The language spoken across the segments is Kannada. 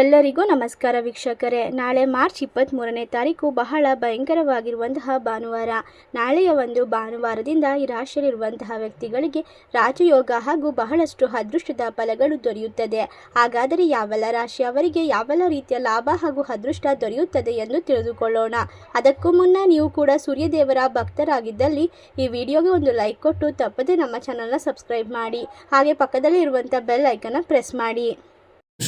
ಎಲ್ಲರಿಗೂ ನಮಸ್ಕಾರ ವೀಕ್ಷಕರೇ. ನಾಳೆ ಮಾರ್ಚ್ ಇಪ್ಪತ್ತ್ಮೂರನೇ ತಾರೀಕು ಬಹಳ ಭಯಂಕರವಾಗಿರುವಂತಹ ಭಾನುವಾರ. ನಾಳೆಯ ಒಂದು ಭಾನುವಾರದಿಂದ ಈ ರಾಶಿಯಲ್ಲಿರುವಂತಹ ವ್ಯಕ್ತಿಗಳಿಗೆ ರಾಜಯೋಗ ಹಾಗೂ ಬಹಳಷ್ಟು ಅದೃಷ್ಟದ ಫಲಗಳು ದೊರೆಯುತ್ತದೆ. ಹಾಗಾದರೆ ಯಾವೆಲ್ಲ ರಾಶಿಯವರಿಗೆ ಯಾವೆಲ್ಲ ರೀತಿಯ ಲಾಭ ಹಾಗೂ ಅದೃಷ್ಟ ದೊರೆಯುತ್ತದೆ ಎಂದು ತಿಳಿದುಕೊಳ್ಳೋಣ. ಅದಕ್ಕೂ ಮುನ್ನ ನೀವು ಕೂಡ ಸೂರ್ಯದೇವರ ಭಕ್ತರಾಗಿದ್ದಲ್ಲಿ ಈ ವಿಡಿಯೋಗೆ ಒಂದು ಲೈಕ್ ಕೊಟ್ಟು ತಪ್ಪದೆ ನಮ್ಮ ಚಾನಲ್ನ ಸಬ್ಸ್ಕ್ರೈಬ್ ಮಾಡಿ. ಹಾಗೆ ಪಕ್ಕದಲ್ಲಿ ಇರುವಂಥ ಬೆಲ್ ಐಕನ್ನ ಪ್ರೆಸ್ ಮಾಡಿ.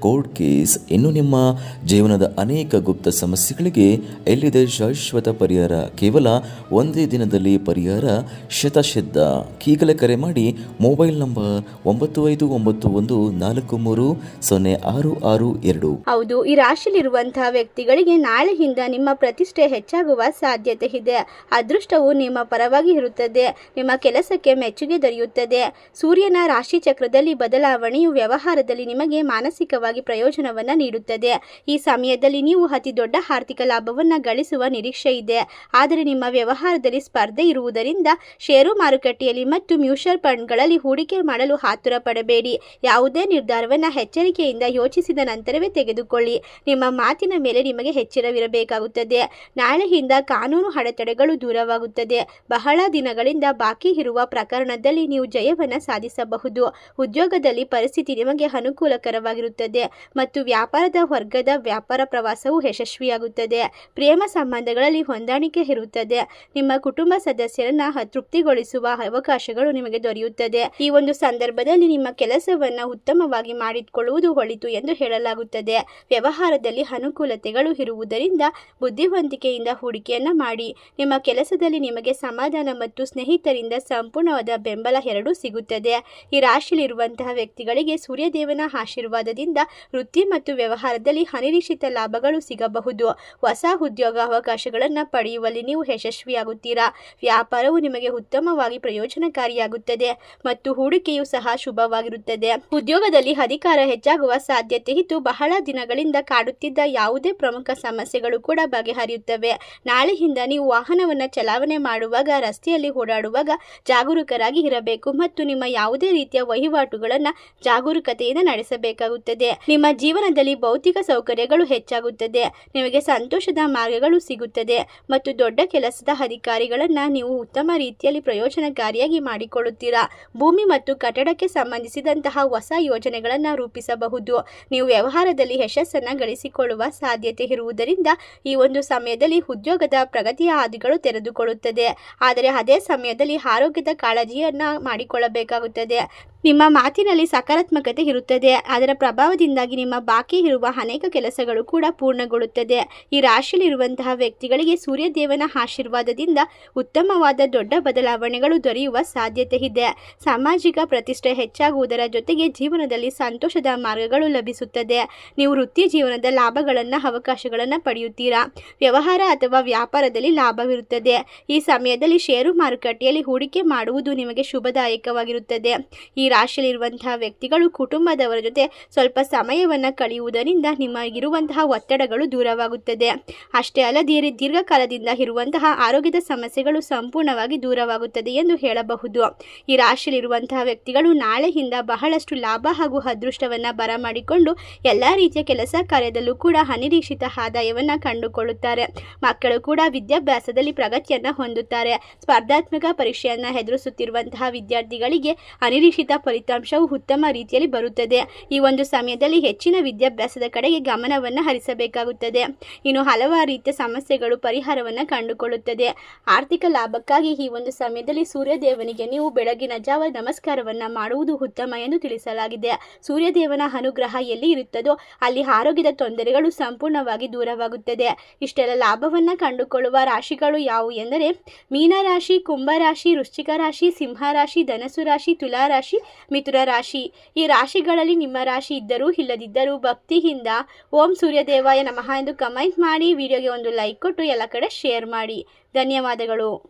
ಕೋರ್ಟ್ ಕೇಸ್ ಇನ್ನು ನಿಮ್ಮ ಜೀವನದ ಅನೇಕ ಗುಪ್ತ ಸಮಸ್ಯೆಗಳಿಗೆ ಎಲ್ಲಿದೆ ಶಾಶ್ವತ ಪರಿಹಾರ? ಕೇವಲ ಒಂದೇ ದಿನದಲ್ಲಿ ಪರಿಹಾರ? ಶತಸಿದ್ಧ ಈಗಲೇ ಕರೆ ಮಾಡಿ ಮೊಬೈಲ್ ನಂಬರ್ ಒಂಬತ್ತು ಐದು ಒಂಬತ್ತು ಒಂದು ನಾಲ್ಕು ಮೂರು ಸೊನ್ನೆ ಆರು ಆರು ಎರಡು. ಹೌದು, ಈ ರಾಶಿಯಲ್ಲಿರುವಂತಹ ವ್ಯಕ್ತಿಗಳಿಗೆ ನಾಳೆಯಿಂದ ನಿಮ್ಮ ಪ್ರತಿಷ್ಠೆ ಹೆಚ್ಚಾಗುವ ಸಾಧ್ಯತೆ ಇದೆ. ಅದೃಷ್ಟವು ನಿಮ್ಮ ಪರವಾಗಿ ಇರುತ್ತದೆ. ನಿಮ್ಮ ಕೆಲಸಕ್ಕೆ ಮೆಚ್ಚುಗೆ ದೊರೆಯುತ್ತದೆ. ಸೂರ್ಯನ ರಾಶಿ ಚಕ್ರದಲ್ಲಿ ಬದಲಾವಣೆಯು ವ್ಯವಹಾರದಲ್ಲಿ ನಿಮಗೆ ಮಾನಸಿಕವಾಗಿ ಪ್ರಯೋಜನವನ್ನು ನೀಡುತ್ತದೆ. ಈ ಸಮಯದಲ್ಲಿ ನೀವು ಅತಿ ದೊಡ್ಡ ಆರ್ಥಿಕ ಲಾಭವನ್ನು ಗಳಿಸುವ ನಿರೀಕ್ಷೆ ಇದೆ. ಆದರೆ ನಿಮ್ಮ ವ್ಯವಹಾರದಲ್ಲಿ ಸ್ಪರ್ಧೆ ಇರುವುದರಿಂದ ಷೇರು ಮಾರುಕಟ್ಟೆಯಲ್ಲಿ ಮತ್ತು ಮ್ಯೂಚುವಲ್ ಫಂಡ್ಗಳಲ್ಲಿ ಹೂಡಿಕೆ ಮಾಡಲು ಆತುರ ಪಡಬೇಡಿ. ಯಾವುದೇ ನಿರ್ಧಾರವನ್ನ ಎಚ್ಚರಿಕೆಯಿಂದ ಯೋಚಿಸಿದ ನಂತರವೇ ತೆಗೆದುಕೊಳ್ಳಿ. ನಿಮ್ಮ ಮಾತಿನ ಮೇಲೆ ನಿಮಗೆ ಎಚ್ಚರವಿರಬೇಕಾಗುತ್ತದೆ. ನಾಳೆಯಿಂದ ಕಾನೂನು ಅಡೆತಡೆಗಳು ದೂರವಾಗುತ್ತದೆ. ಬಹಳ ದಿನಗಳಿಂದ ಬಾಕಿ ಇರುವ ಪ್ರಕರಣದಲ್ಲಿ ನೀವು ಜಯವನ್ನು ಸಾಧಿಸಬಹುದು. ಉದ್ಯೋಗದಲ್ಲಿ ಪರಿಸ್ಥಿತಿ ನಿಮಗೆ ಅನುಕೂಲಕರವಾಗಿರುತ್ತದೆ. ಮತ್ತು ವ್ಯಾಪಾರದ ವರ್ಗದ ವ್ಯಾಪಾರ ಪ್ರವಾಸವು ಯಶಸ್ವಿಯಾಗುತ್ತದೆ. ಪ್ರೇಮ ಸಂಬಂಧಗಳಲ್ಲಿ ಹೊಂದಾಣಿಕೆ ಇರುತ್ತದೆ. ನಿಮ್ಮ ಕುಟುಂಬ ಸದಸ್ಯರನ್ನ ತೃಪ್ತಿಗೊಳಿಸುವ ಅವಕಾಶಗಳು ನಿಮಗೆ ದೊರೆಯುತ್ತದೆ. ಈ ಒಂದು ಸಂದರ್ಭದಲ್ಲಿ ನಿಮ್ಮ ಕೆಲಸವನ್ನ ಉತ್ತಮವಾಗಿ ಮಾಡಿಕೊಳ್ಳುವುದು ಒಳಿತು ಎಂದು ಹೇಳಲಾಗುತ್ತದೆ. ವ್ಯವಹಾರದಲ್ಲಿ ಅನುಕೂಲತೆಗಳು ಇರುವುದರಿಂದ ಬುದ್ಧಿವಂತಿಕೆಯಿಂದ ಹೂಡಿಕೆಯನ್ನ ಮಾಡಿ. ನಿಮ್ಮ ಕೆಲಸದಲ್ಲಿ ನಿಮಗೆ ಸಮಾಧಾನ ಮತ್ತು ಸ್ನೇಹಿತರಿಂದ ಸಂಪೂರ್ಣವಾದ ಬೆಂಬಲ ಎರಡೂ ಸಿಗುತ್ತದೆ. ಈ ರಾಶಿಯಲ್ಲಿರುವಂತಹ ವ್ಯಕ್ತಿಗಳಿಗೆ ಸೂರ್ಯದೇವನ ಆಶೀರ್ವಾದದಿಂದ ವೃತ್ತಿ ಮತ್ತು ವ್ಯವಹಾರದಲ್ಲಿ ಅನಿರೀಕ್ಷಿತ ಲಾಭಗಳು ಸಿಗಬಹುದು. ಹೊಸ ಉದ್ಯೋಗ ಅವಕಾಶಗಳನ್ನು ಪಡೆಯುವಲ್ಲಿ ನೀವು ಯಶಸ್ವಿಯಾಗುತ್ತೀರಾ? ವ್ಯಾಪಾರವು ನಿಮಗೆ ಉತ್ತಮವಾಗಿ ಪ್ರಯೋಜನಕಾರಿಯಾಗುತ್ತದೆ ಮತ್ತು ಹೂಡಿಕೆಯು ಸಹ ಶುಭವಾಗಿರುತ್ತದೆ. ಉದ್ಯೋಗದಲ್ಲಿ ಅಧಿಕಾರ ಹೆಚ್ಚಾಗುವ ಸಾಧ್ಯತೆ ಇದ್ದು ಬಹಳ ದಿನಗಳಿಂದ ಕಾಡುತ್ತಿದ್ದ ಯಾವುದೇ ಪ್ರಮುಖ ಸಮಸ್ಯೆಗಳು ಕೂಡ ಬಗೆಹರಿಯುತ್ತವೆ. ನಾಳೆಯಿಂದ ನೀವು ವಾಹನವನ್ನು ಚಲಾವಣೆ ಮಾಡುವಾಗ, ರಸ್ತೆಯಲ್ಲಿ ಓಡಾಡುವಾಗ ಜಾಗರೂಕರಾಗಿ ಇರಬೇಕು ಮತ್ತು ನಿಮ್ಮ ಯಾವುದೇ ರೀತಿಯ ವಹಿವಾಟುಗಳನ್ನು ಜಾಗರೂಕತೆಯಿಂದ ನಡೆಸಬೇಕಾಗುತ್ತದೆ. ನಿಮ್ಮ ಜೀವನದಲ್ಲಿ ಭೌತಿಕ ಸೌಕರ್ಯಗಳು ಹೆಚ್ಚಾಗುತ್ತದೆ. ನಿಮಗೆ ಸಂತೋಷದ ಮಾರ್ಗಗಳು ಸಿಗುತ್ತದೆ ಮತ್ತು ದೊಡ್ಡ ಕೆಲಸದ ಅಧಿಕಾರಿಗಳನ್ನು ನೀವು ಉತ್ತಮ ರೀತಿಯಲ್ಲಿ ಪ್ರಯೋಜನಕಾರಿಯಾಗಿ ಮಾಡಿಕೊಳ್ಳುತ್ತೀರಾ. ಭೂಮಿ ಮತ್ತು ಕಟ್ಟಡಕ್ಕೆ ಸಂಬಂಧಿಸಿದಂತಹ ಹೊಸ ಯೋಜನೆಗಳನ್ನು ರೂಪಿಸಬಹುದು. ನೀವು ವ್ಯವಹಾರದಲ್ಲಿ ಯಶಸ್ಸನ್ನು ಗಳಿಸಿಕೊಳ್ಳುವ ಸಾಧ್ಯತೆ ಇರುವುದರಿಂದ ಈ ಒಂದು ಸಮಯದಲ್ಲಿ ಉದ್ಯೋಗದ ಪ್ರಗತಿಯ ಹಾದಿಗಳು ತೆರೆದುಕೊಳ್ಳುತ್ತದೆ. ಆದರೆ ಅದೇ ಸಮಯದಲ್ಲಿ ಆರೋಗ್ಯದ ಕಾಳಜಿಯನ್ನು ಮಾಡಿಕೊಳ್ಳಬೇಕಾಗುತ್ತದೆ. ನಿಮ್ಮ ಮಾತಿನಲ್ಲಿ ಸಕಾರಾತ್ಮಕತೆ ಇರುತ್ತದೆ. ಅದರ ಪ್ರಭಾವದಿಂದಾಗಿ ನಿಮ್ಮ ಬಾಕಿ ಇರುವ ಅನೇಕ ಕೆಲಸಗಳು ಕೂಡ ಪೂರ್ಣಗೊಳ್ಳುತ್ತದೆ. ಈ ರಾಶಿಯಲ್ಲಿರುವಂತಹ ವ್ಯಕ್ತಿಗಳಿಗೆ ಸೂರ್ಯದೇವನ ಆಶೀರ್ವಾದದಿಂದ ಉತ್ತಮವಾದ ದೊಡ್ಡ ಬದಲಾವಣೆಗಳು ದೊರೆಯುವ ಸಾಧ್ಯತೆ ಇದೆ. ಸಾಮಾಜಿಕ ಪ್ರತಿಷ್ಠೆ ಹೆಚ್ಚಾಗುವುದರ ಜೊತೆಗೆ ಜೀವನದಲ್ಲಿ ಸಂತೋಷದ ಮಾರ್ಗಗಳು ಲಭಿಸುತ್ತದೆ. ನೀವು ವೃತ್ತಿ ಜೀವನದ ಲಾಭಗಳನ್ನು, ಅವಕಾಶಗಳನ್ನು ಪಡೆಯುತ್ತೀರಾ? ವ್ಯವಹಾರ ಅಥವಾ ವ್ಯಾಪಾರದಲ್ಲಿ ಲಾಭವಿರುತ್ತದೆ. ಈ ಸಮಯದಲ್ಲಿ ಷೇರು ಮಾರುಕಟ್ಟೆಯಲ್ಲಿ ಹೂಡಿಕೆ ಮಾಡುವುದು ನಿಮಗೆ ಶುಭದಾಯಕವಾಗಿರುತ್ತದೆ. ಈ ರಾಶಿಯಲ್ಲಿರುವಂತಹ ವ್ಯಕ್ತಿಗಳು ಕುಟುಂಬದವರ ಜೊತೆ ಸ್ವಲ್ಪ ಸಮಯವನ್ನು ಕಳೆಯುವುದರಿಂದ ನಿಮಗಿರುವಂತಹ ಒತ್ತಡಗಳು ದೂರವಾಗುತ್ತದೆ. ಅಷ್ಟೇ ಅಲ್ಲದೆ ದೀರ್ಘಕಾಲದಿಂದ ಇರುವಂತಹ ಆರೋಗ್ಯದ ಸಮಸ್ಯೆಗಳು ಸಂಪೂರ್ಣವಾಗಿ ದೂರವಾಗುತ್ತದೆ ಎಂದು ಹೇಳಬಹುದು. ಈ ರಾಶಿಯಲ್ಲಿರುವಂತಹ ವ್ಯಕ್ತಿಗಳು ನಾಳೆಯಿಂದ ಬಹಳಷ್ಟು ಲಾಭ ಹಾಗೂ ಅದೃಷ್ಟವನ್ನು ಬರಮಾಡಿಕೊಂಡು ಎಲ್ಲ ರೀತಿಯ ಕೆಲಸ ಕಾರ್ಯದಲ್ಲೂ ಕೂಡ ಅನಿರೀಕ್ಷಿತ ಆದಾಯವನ್ನು ಕಂಡುಕೊಳ್ಳುತ್ತಾರೆ. ಮಕ್ಕಳು ಕೂಡ ವಿದ್ಯಾಭ್ಯಾಸದಲ್ಲಿ ಪ್ರಗತಿಯನ್ನು ಹೊಂದುತ್ತಾರೆ. ಸ್ಪರ್ಧಾತ್ಮಕ ಪರೀಕ್ಷೆಯನ್ನು ಎದುರಿಸುತ್ತಿರುವಂತಹ ವಿದ್ಯಾರ್ಥಿಗಳಿಗೆ ಅನಿರೀಕ್ಷಿತ ಫಲಿತಾಂಶವು ಉತ್ತಮ ರೀತಿಯಲ್ಲಿ ಬರುತ್ತದೆ. ಈ ಒಂದು ಸಮಯದಲ್ಲಿ ಹೆಚ್ಚಿನ ವಿದ್ಯಾಭ್ಯಾಸದ ಕಡೆಗೆ ಗಮನವನ್ನು ಹರಿಸಬೇಕಾಗುತ್ತದೆ. ಇನ್ನು ಹಲವಾರು ರೀತಿಯ ಸಮಸ್ಯೆಗಳು ಪರಿಹಾರವನ್ನು ಕಂಡುಕೊಳ್ಳುತ್ತದೆ. ಆರ್ಥಿಕ ಲಾಭಕ್ಕಾಗಿ ಈ ಒಂದು ಸಮಯದಲ್ಲಿ ಸೂರ್ಯದೇವನಿಗೆ ನೀವು ಬೆಳಗಿನ ಜಾವ ನಮಸ್ಕಾರವನ್ನು ಮಾಡುವುದು ಉತ್ತಮ ಎಂದು ತಿಳಿಸಲಾಗಿದೆ. ಸೂರ್ಯದೇವನ ಅನುಗ್ರಹ ಎಲ್ಲಿ ಇರುತ್ತದೋ ಅಲ್ಲಿ ಆರೋಗ್ಯದ ತೊಂದರೆಗಳು ಸಂಪೂರ್ಣವಾಗಿ ದೂರವಾಗುತ್ತದೆ. ಇಷ್ಟೆಲ್ಲ ಲಾಭವನ್ನು ಕಂಡುಕೊಳ್ಳುವ ರಾಶಿಗಳು ಯಾವುವು ಎಂದರೆ, ಮೀನರಾಶಿ, ಕುಂಭರಾಶಿ ವೃಶ್ಚಿಕ ರಾಶಿ ಸಿಂಹ ರಾಶಿ ಧನಸು ರಾಶಿ ತುಲಾ ರಾಶಿ ಮಿಥುನ ರಾಶಿ. ಈ ರಾಶಿಗಳಲ್ಲಿ ನಿಮ್ಮ ರಾಶಿ ಇದ್ದರೂ ಇಲ್ಲದಿದ್ದರೂ ಭಕ್ತಿಯಿಂದ ಓಂ ಸೂರ್ಯದೇವಾಯ ನಮಃ ಎಂದು ಕಮೆಂಟ್ ಮಾಡಿ, ವಿಡಿಯೋಗೆ ಒಂದು ಲೈಕ್ ಕೊಟ್ಟು ಎಲ್ಲ ಕಡೆ ಶೇರ್ ಮಾಡಿ. ಧನ್ಯವಾದಗಳು.